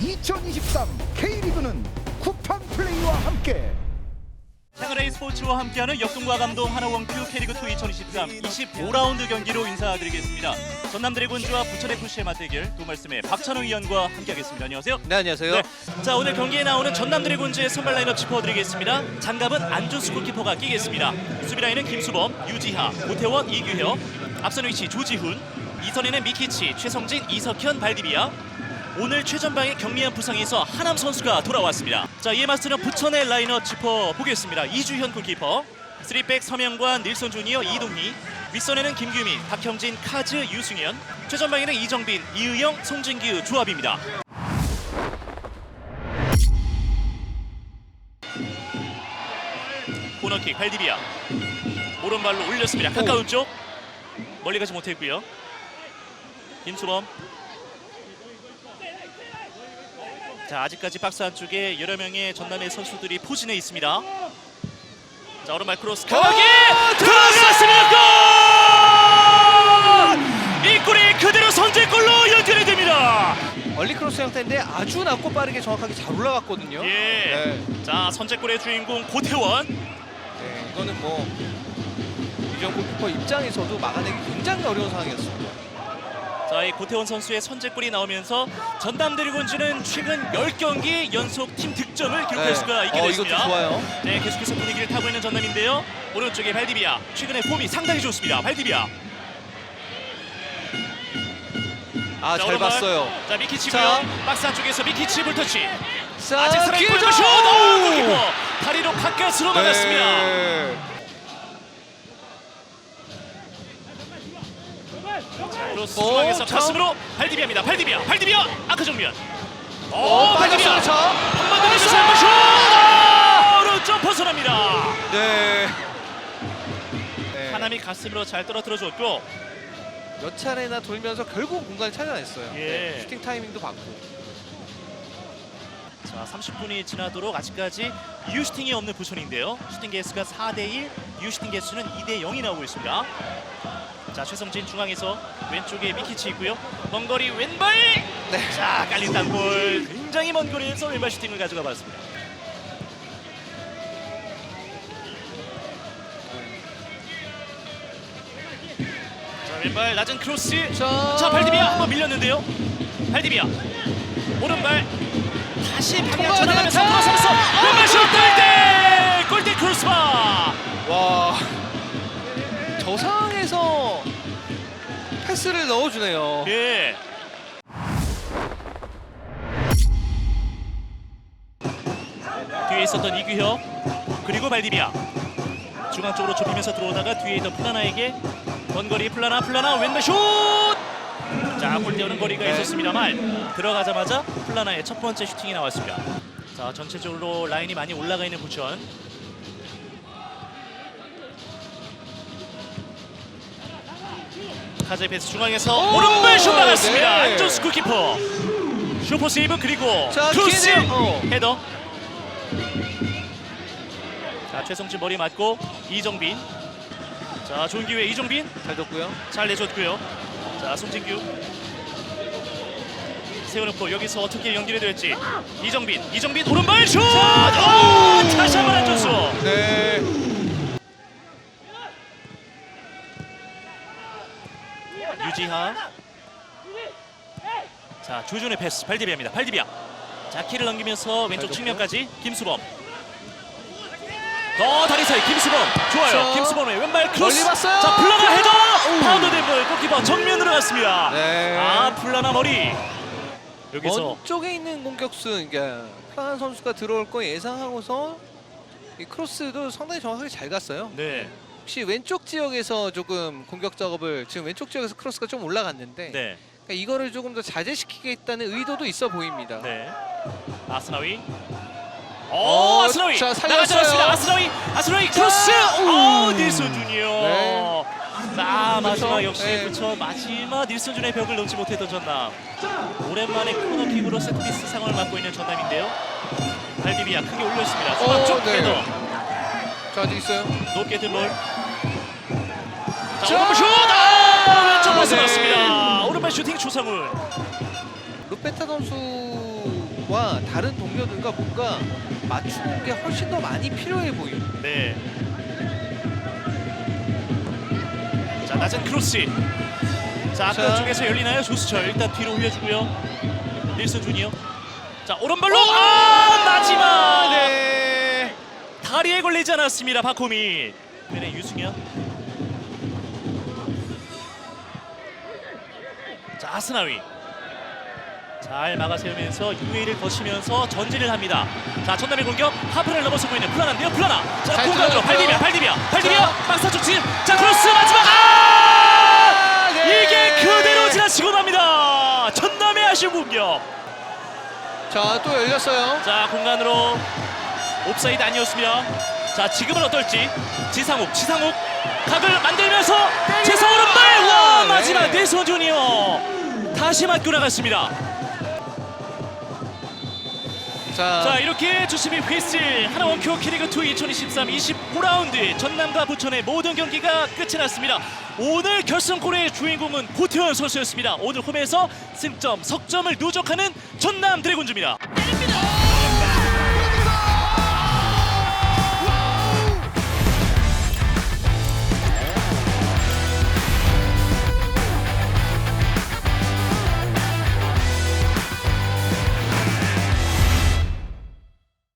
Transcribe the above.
2023 K리그는 쿠팡 플레이와 함께 채널A 스포츠와 함께하는 역동과 감동 하나원큐 K리그2 2023 25라운드 경기로 인사드리겠습니다. 전남 드래곤즈와 부천 FC의 맞대결 두 말씀에 박찬호 위원과 함께하겠습니다. 안녕하세요. 네 안녕하세요. 네. 자 오늘 경기에 나오는 전남 드래곤즈의 선발 라인업 짚어드리겠습니다. 장갑은 안준수 골키퍼가 끼겠습니다. 수비 라인은 김수범, 유지하, 오태원, 이규혁, 앞선 위치 조지훈, 이선에는 미키치, 최성진, 이석현, 발디비아. 오늘 최전방에 경미한 부상에서 하남 선수가 돌아왔습니다. 자 이에 맞서는 부천의 라인업 짚어보겠습니다. 이주현 골키퍼, 3백 서명관, 닐son 주니어, 이동희, 윗선에는 김규민, 박형진, 카즈, 유승현, 최전방에는 이정빈, 이의영, 송진규 조합입니다. 코너킥 발디비아 오른발로 올렸습니다. 가까운 쪽 멀리 가지 못했고요. 김수범 자 아직까지 박스 안쪽에 여러 명의 전남의 선수들이 포진해 있습니다. 자 오른발 크로스 강하게 들어갔습니다. 골! 이 골이 그대로 선제골로 연결이 됩니다. 얼리 크로스 형태인데 아주 낮고 빠르게 정확하게 잘 올라갔거든요. 예. 네. 자 선제골의 주인공 고태원. 네, 이거는 뭐 이정 골키퍼 입장에서도 막아내기 굉장히 어려운 상황이었습니다. 자, 이 고태원 선수의 선제골이 나오면서 전남 드래곤즈는 최근 10경기 연속 팀 득점을 기록할 네. 수가 있게 어, 됐습니다. 이것도 좋아요. 네, 계속해서 분위기를 타고 있는 전남인데요. 오른쪽에 발디비아. 최근에 폼이 상당히 좋습니다. 발디비아. 아 자, 잘 오른발. 봤어요. 자, 미키치고요. 자. 박스 안쪽에서 미키치 불터치. 자, 아직 살아있고 기회죠! 골키퍼. 다리로 가까스로 맞았습니다. 크로스 어, 중앙에서 자. 가슴으로 발디비아입니다. 발디비아. 발디비아. 아크 정면. 오, 어, 발디비아. 자, 한번 들리면서 한번 슛! 아, 오른쪽 벗어납니다. 네. 네. 하남이 가슴으로 잘 떨어뜨려 줬고 몇 차례나 돌면서 결국 공간을 찾아냈어요. 예. 네, 슈팅 타이밍도 봤고. 자 30분이 지나도록 아직까지 유슈팅이 없는 부천인데요 슈팅 개수가 4대1 유슈팅 개수는 2대 0이 나오고 있습니다 자 최성진 중앙에서 왼쪽에 미키치 있고요. 먼 거리 왼발! 네. 자 깔린 땅볼 굉장히 먼 거리에서 왼발 슈팅을 가져가 봤습니다. 자 왼발 낮은 크로스. 자, 자 발디비아 한번 밀렸는데요. 발디비아. 오른발. 다시 방향 전환하면서 돌아서면서! 왼발 슛 골대! 골대 크로스바! 와. 저 상황에서 패스를 넣어주네요. 예 뒤에 있었던 이규혁 그리고 발디비아 중앙 쪽으로 좁히면서 들어오다가 뒤에 있던 플라나에게 원거리 플라나 플라나 왼발 슛! 자 골대오는 거리가 네. 있었습니다만 들어가자마자 플라나의 첫 번째 슈팅이 나왔습니다. 자 전체적으로 라인이 많이 올라가 있는 부천. 카제 패스 중앙에서 오! 오른발 슛 나갔습니다. 네. 안존스 골키퍼. 슈퍼 세이브 그리고 자, 크로스 기회네요. 어. 헤더. 자 최성진 머리 맞고 이정빈. 자 좋은 기회 이정빈 잘 뒀고요. 잘 내줬고요. 자 송진규 세워놓고 여기서 어떻게 연결이 될지 이정빈 이정빈 오른발 슛! 오! 다시 한번 안준수 네. 유지하. 자 조준의 패스. 발디비아입니다. 발디비아. 자 키를 넘기면서 왼쪽. 측면까지 김수범. 더 다리 사이 김수범. 좋아요. 자, 김수범의 왼발 크로스. 봤어요. 자 플라나 헤더. 오. 파운드 된 볼. 골키퍼 정면으로 갔습니다. 네. 아 플라나 머리. 여기서 먼 쪽에 있는 공격수, 그러니까 플라한 선수가 들어올 거 예상하고서 이 크로스도 상당히 정확하게 잘 갔어요. 네 혹시 왼쪽 지역에서 조금 공격 작업을 지금 왼쪽 지역에서 크로스가 좀 올라갔는데 네. 그러니까 이거를 조금 더 자제시키겠다는 의도도 있어 보입니다. 네. 아스나위. 오, 어, 아스나위. 자, 살렸어요. 않았습니다. 아스나위. 아스나위 크로스. 오. 오, 닐슨 주니어. 네. 자, 마지막 그쵸? 역시 네. 그쵸 마지막 닐슨 준의 벽을 넘지 못했던 전남. 오랜만에 코너킥으로 세트피스 상황을 맡고 있는 전남인데요. 발디비아 크게 올렸습니다. 중앙 어, 쪽 네. 헤더. 자, 아직 있어요. 높게 든 볼. 자, 자, 오른발 슛! 아, 왼쪽 네. 벗어났습니다. 오른발 슈팅 추상훈. 루페타 선수 동료들과 다른 동료들과 뭔가 맞추는 게 훨씬 더 많이 필요해 보입니다. 네. 자 낮은 크로스. 자 아까 자. 쪽에서 열리나요? 조수철 일단 뒤로 후려주고요. 닐슨 주니어. 자 오른발로 아 마지막 네. 다리에 걸리지 않았습니다. 박호미. bên 유승현. 자 아스나위. 잘 막아세우면서 UA를 거치면서 전진을 합니다. 자 전남의 공격 하프를 넘어서고 있는 플라나인데요. 플라나. 자잘 공간으로. 발디비아 발디비아 발디비아 자. 막사 쪽진. 자 크로스 마지막 아! 아, 네. 이게 그대로 지나치고 맙니다. 전남의 아쉬운 공격. 자, 또 열렸어요. 자 공간으로 옵사이드 아니었습니다. 자 지금은 어떨지 지상욱 지상욱 각을 만들면서 제성 오른발 와 네. 마지막 내손 주니어 다시 맞고 나갔습니다. 자, 자 이렇게 주심이 휘슬 하나 원큐어 키리그 2 2023 25라운드 전남과 부천의 모든 경기가 끝이 났습니다. 오늘 결승골의 주인공은 고태원 선수였습니다. 오늘 홈에서 승점 석점을 누적하는 전남 드래곤즈입니다.